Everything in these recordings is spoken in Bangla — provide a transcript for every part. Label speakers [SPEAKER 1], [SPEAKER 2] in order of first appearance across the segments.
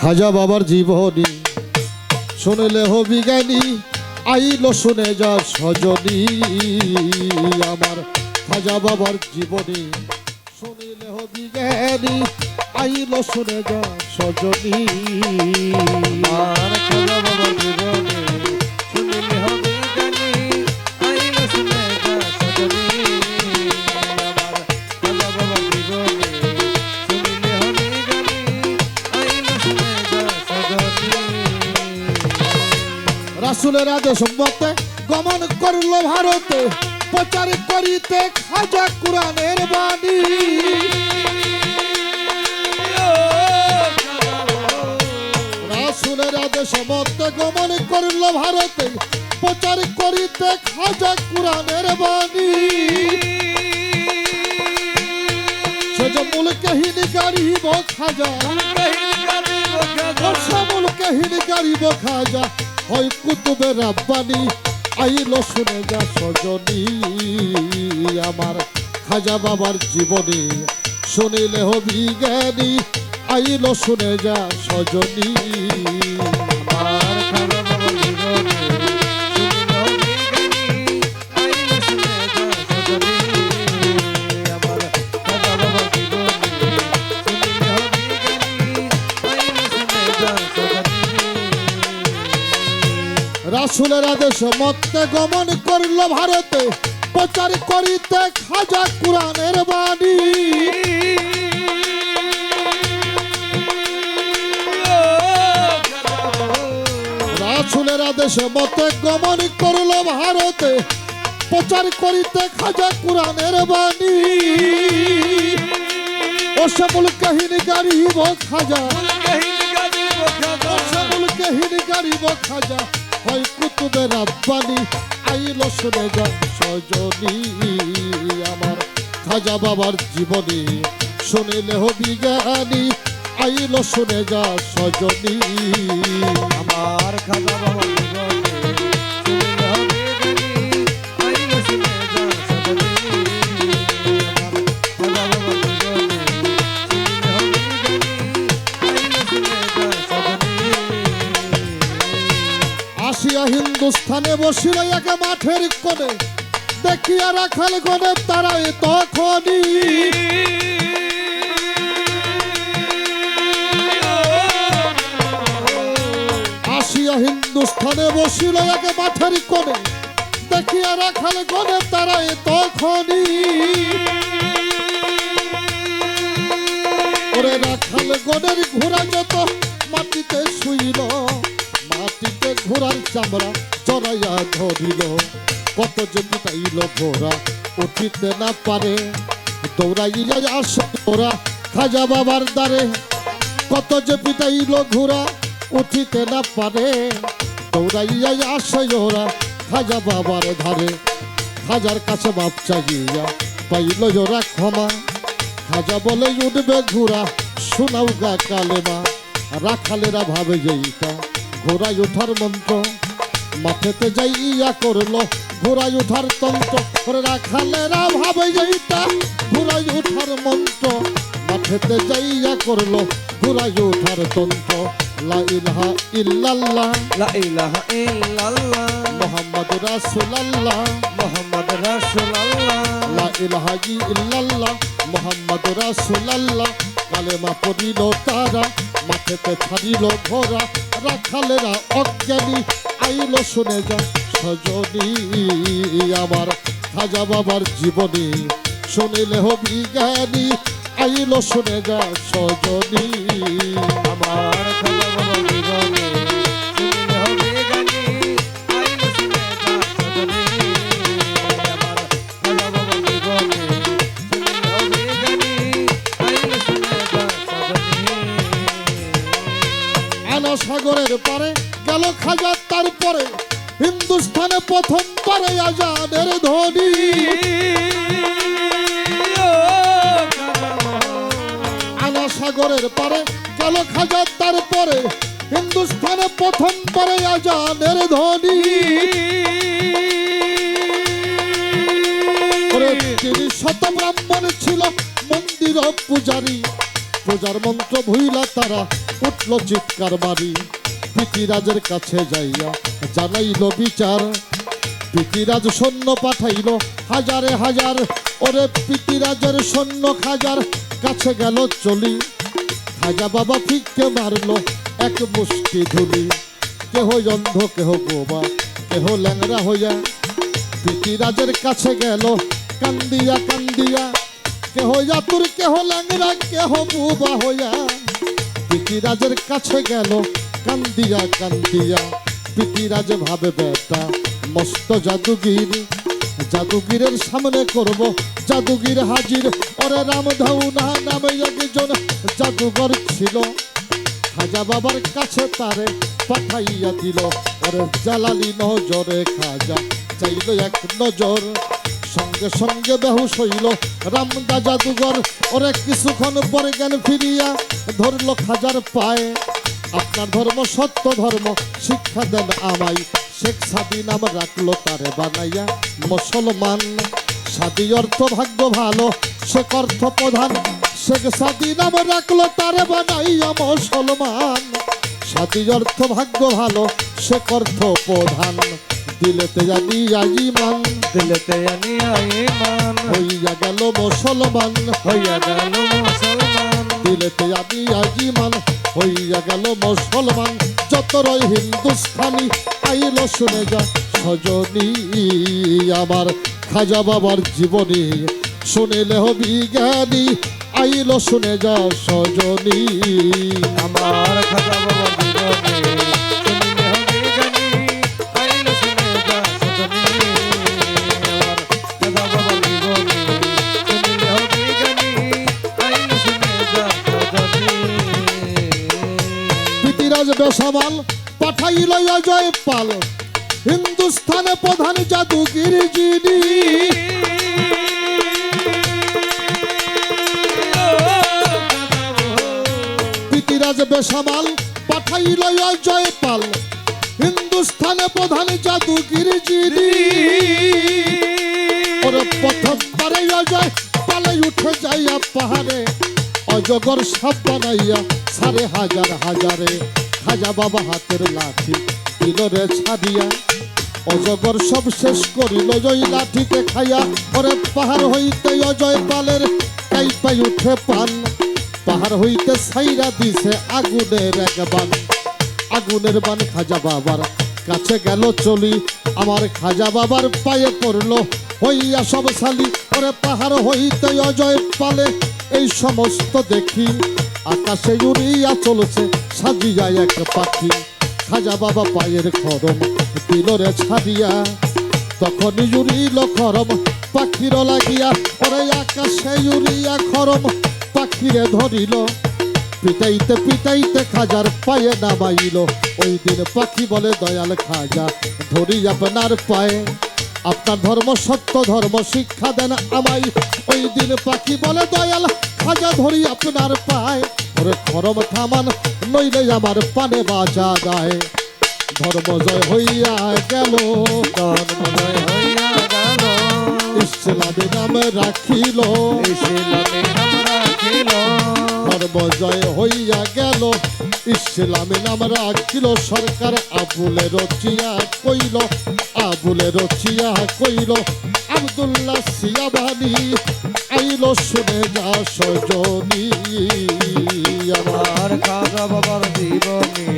[SPEAKER 1] খাজা বাবার জীবনী। শুনলে হবি জ্ঞানী, আইল শুনে যা সজনী। আমার খাজা বাবার জীবনী। শুনিলে হবি জ্ঞানী, আইল শুনে যা সজনী। রাসুলের আদেশ মতে গমন করল ভারতে। প্রচার করিতে খাজা কোরআনের বাণী। রাসুলের আদেশ মতে গমন করল ভারতে। প্রচার করিতে খাজা কোরআনের বাণী। সে যে মূল কাহিনী গাড়িব খাজা। মূল কাহিনী গাড়িব খাজা। হয় কুতুবের রাব্বানি আইল শুনে যা সজনী। আমার খাজা বাবার জীবনী শুনিলে হবি জ্ঞানী। আইল শুনে যা সজনী। রাসুলের আদেশ মতে গমন করল ভারতে। প্রচার করিতে খাজা কোরআনের বাণী। রাসুলের আদেশ মতে গমন করল ভারতে। প্রচার করিতে খাজা কোরআনের বাণী। সকল কাহিনী গাড়িব খাজা। সকল কাহিনী গাড়িব খাজা। হয় কুতুবের রাব্বানি আইল শুনে যা সজনী। আমার খাজা বাবার জীবনী শুনিলে হবি জ্ঞানী, আইল শুনে যা সজনী।
[SPEAKER 2] আমার খাজা বাবার জীবনে
[SPEAKER 1] হিন্দুস্থানে বসিল একে মাঠের কোণে। দেখিয়া রাখাল গনে তারাই তখনই আসিয়া হিন্দুস্থানে বসিল একে মাঠের কোণে। দেখিয়া রাখাল গনে তারাই তখনই ওরে রাখাল গনের ঘোড়া যত মাটিতে শুইল ঘোড়ার চামড়া চড়াইয়া ধরিল। কত যে পিটাইল ঘোড়া, উঠিতে না পারে, দৌড়াইয়া আসে ওরা খাজা বাবার দ্বারে। কত যে পিটাইল ঘোড়া, উঠিতে না পারে, দৌড়াইয়া আসে ওরা খাজা বাবার ধারে। খাজার কাছে বাপ চাইয়া পাইল ওরা ক্ষমা। খাজা বলে, উঠবে ঘোড়া, শোনাও গা কালেমা, রাখালেরা ভাবে যেইটা ঘোড়ায় ওঠার মন্ত্র। মাঠেতে যাইয়া করল ঘোড়ায় ওঠার তন্ত্র। ওরে রাখালেরা ভাবে যেইটা ঘোড়ায় ওঠার মন্ত্র। মাঠেতে যাইয়া করল ঘোড়ায় ওঠার তন্ত্র। লা ইলাহা ইল্লাল্লাহ।
[SPEAKER 2] লা ইলাহা ইল্লাল্লাহ।
[SPEAKER 1] মোহাম্মদ রাসূলুল্লাহ।
[SPEAKER 2] মুহাম্মদ রাসূলুল্লাহ।
[SPEAKER 1] লা ইলাহা ইল্লাল্লাহ। মোহাম্মদ রাসূলুল্লাহ। কালেমা পড়িল তারা। মাঠেতে ছাড়িল ঘোড়া। রাখালেরা অজ্ঞানী, আইল শুনে যা সজনী। আমার খাজা বাবার জীবনী শুনিলে হবি জ্ঞানী আইল শুনে যা সজনী।
[SPEAKER 2] খাজা
[SPEAKER 1] তারপরে হিন্দুস্থানে প্রথম পারে আজানের ধ্বনি। আনা সাগরের পারে গেল খাজা তারপরে হিন্দুস্থানে প্রথম পারে আজানের ধ্বনি। ওরে তিনি শত ব্রাহ্মণ ছিল মন্দির পূজারী। পূজার মন্ত্র ভুইলা তারা, উঠল চিৎকার মারি। পিতিরাজের কাছে যাইয়া জানাইল বিচার। পিতিরাজ সৈন্য পাঠাইল হাজারে হাজার। ওরে পিতিরাজের সৈন্য খাজার কাছে গেল চলি। খাজা বাবা ফিককে মারলো এক মুষ্টি ধুলি। কেহ অন্ধ, কেহ বোবা, কেহ ল্যাংরা হইয়া। পিতিরাজের কাছে গেল কান্দিয়া কান্দিয়া। কেহ যাতুর কেহ ল্যাংরা কেহ বোবা হইয়া। পিতিরাজের কাছে গেল কান্দিয়া কান্দিয়া পিতিরাজ ভাবে বেটা, মস্ত জাদুগির। জাদুগিরের সামনে করব, জাদুগির হাজির। ওরে রামধাউ না, নামে একজন জাদুঘর ছিল। খাজা বাবার কাছে তারে পাঠাইয়া দিল। ওরে জালালি নজরে খাজা চাইল এক নজর। সঙ্গে সঙ্গে বেহুশ হইল রামদা জাদুঘর। ওরে কিছুক্ষণ পরে জ্ঞান ফিরিয়া ধরলো খাজার পায়ে। আপনার ধর্ম সত্য ধর্ম শিক্ষা দেন আমায়। শেখ সাদি নাম রাখল তারে বানাইয়া। মুসলমান সাদি অর্থ ভাগ্য ভালো শেখ অর্থ প্রধান। শেখ সাদি নাম রাখল তারে বানাইয়া মুসলমান। সাদি অর্থ ভাগ্য ভালো শেখ অর্থ প্রধান। দিলেতে জানি আজিমান
[SPEAKER 2] দিলেতে আনিয়া ইমান।
[SPEAKER 1] হইয়া গেল মুসলমান।
[SPEAKER 2] হইয়া গেল মুসলমান।
[SPEAKER 1] দিলেতে আমি আজিমান হইয়া গেল মুসলমান। যত রয় হিন্দুস্থানি আইল শুনে যা, সজনী আমার খাজা বাবার জীবনী। শুনিলে হবি জ্ঞানী আইল শুনে যা, সজনী
[SPEAKER 2] আমার খাজা বাবার জীবনে।
[SPEAKER 1] বেসামাল পাঠাইল অজয় পাল। হিন্দুস্থানে প্রধান জাদুগির যিনি পিতিরাজ বেসামাল পাঠাইল অজয় পাল। হিন্দুস্থানে প্রধান জাদুগির যিনি প্রথম পারে অজয় পালে উঠে যাইয়া পাহাড়ে। অজগর সাপ বানাইয়া সাড়ে হাজার হাজারে। খাজা বাবা হাতের লাঠি দিল ছাড়িয়া। অজগর সব শেষ করিল, জয় লাঠিকে খাইয়া। ওরে পাহাড় হইতে অজয় পালের কাইপাই উঠে পান। পাহাড় হইতে সাইরা দিছে আগুনের এক বান। আগুনের বান খাজা বাবার কাছে গেল চলি। আমার খাজা বাবার পায়ে পড়ল, হইয়া সব সালি। ওরে পাহাড় হইতে অজয় পালে এই সমস্ত দেখি। আকাশে উড়িয়া চলছে সাজিয়া এক পাখি। খাজা বাবা পায়ের খরম দিল রে ছাড়িয়া। তখন উড়িল খরম, পাখির লাগিয়া, ওরে আকাশে উড়িয়া খরম, পাখিরে ধরিল। পিটাইতে পিটাইতে খাজার পায়ে নামাইল। ওই দিন পাখি বলে, দয়াল খাজা, ধরি আপনার পায়ে। আপনার ধর্ম সত্য, ধর্ম শিক্ষা দেন আমাই ওই দিন পাখি বলে, দয়াল খাজা, ধরি আপনার পায়ে। ওরে খরম থামান নইলে আমার পানে বাঁচা যায় ধর্ম জয় হইয়া গেল
[SPEAKER 2] জন্মদয় হইয়া গেল।
[SPEAKER 1] ইসলামী নাম রাখিল।
[SPEAKER 2] ইসলামে নাম রাখিল।
[SPEAKER 1] ধর্মজয় হইয়া গেল ইসলামী নাম রাখিল। সরকার আবুলে রচিয়া কইল আবুলে রচিয়া কইল আবদুল্লাহ সিয়াবানি আইল শুনে যা সজনী। আমার
[SPEAKER 2] খাজা বাবার জীবনী।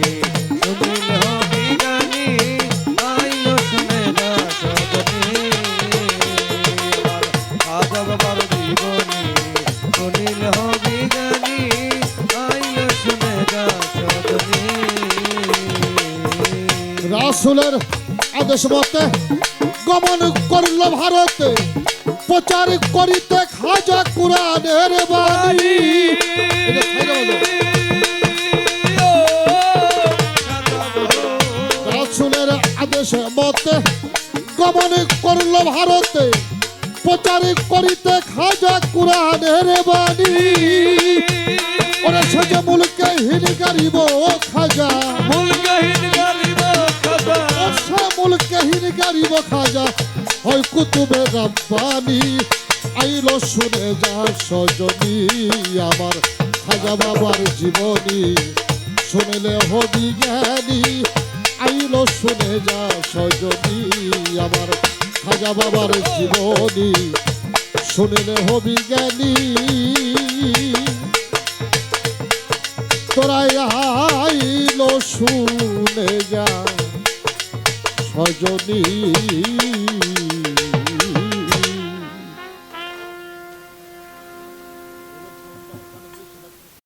[SPEAKER 2] শুনিলে গানি আইল শুনে সজনী আমার খাজা বাবার জীবনী শুনিলে গানি আইল শুনে যা সজনী
[SPEAKER 1] রাসুলের আদেশ মতে গমন করল ভারতে, প্রচার করিতে খাজা কুরআনের বাণী। রাসুলের আদেশ মতে গমন করল ভারতে প্রচার করিতে খাজা কুরআনের বাণী। ওরে সেজে মুলকে হিন গারিব খাজা।
[SPEAKER 2] মুলকাহীন গরিব খাজা।
[SPEAKER 1] মুলকে হিন গারিব খাজা। হয় কুতুবে রাব্বানি। আইল শুনে যা সজনী, আমার খাজা বাবার জীবনী। শুনিলে হবি জ্ঞানী আইলো শুনে যা সজনী, আমার খাজা বাবার জীবনী। শুনিলে হবি জ্ঞানী তোরাই আইলো শুনে যা সজনী।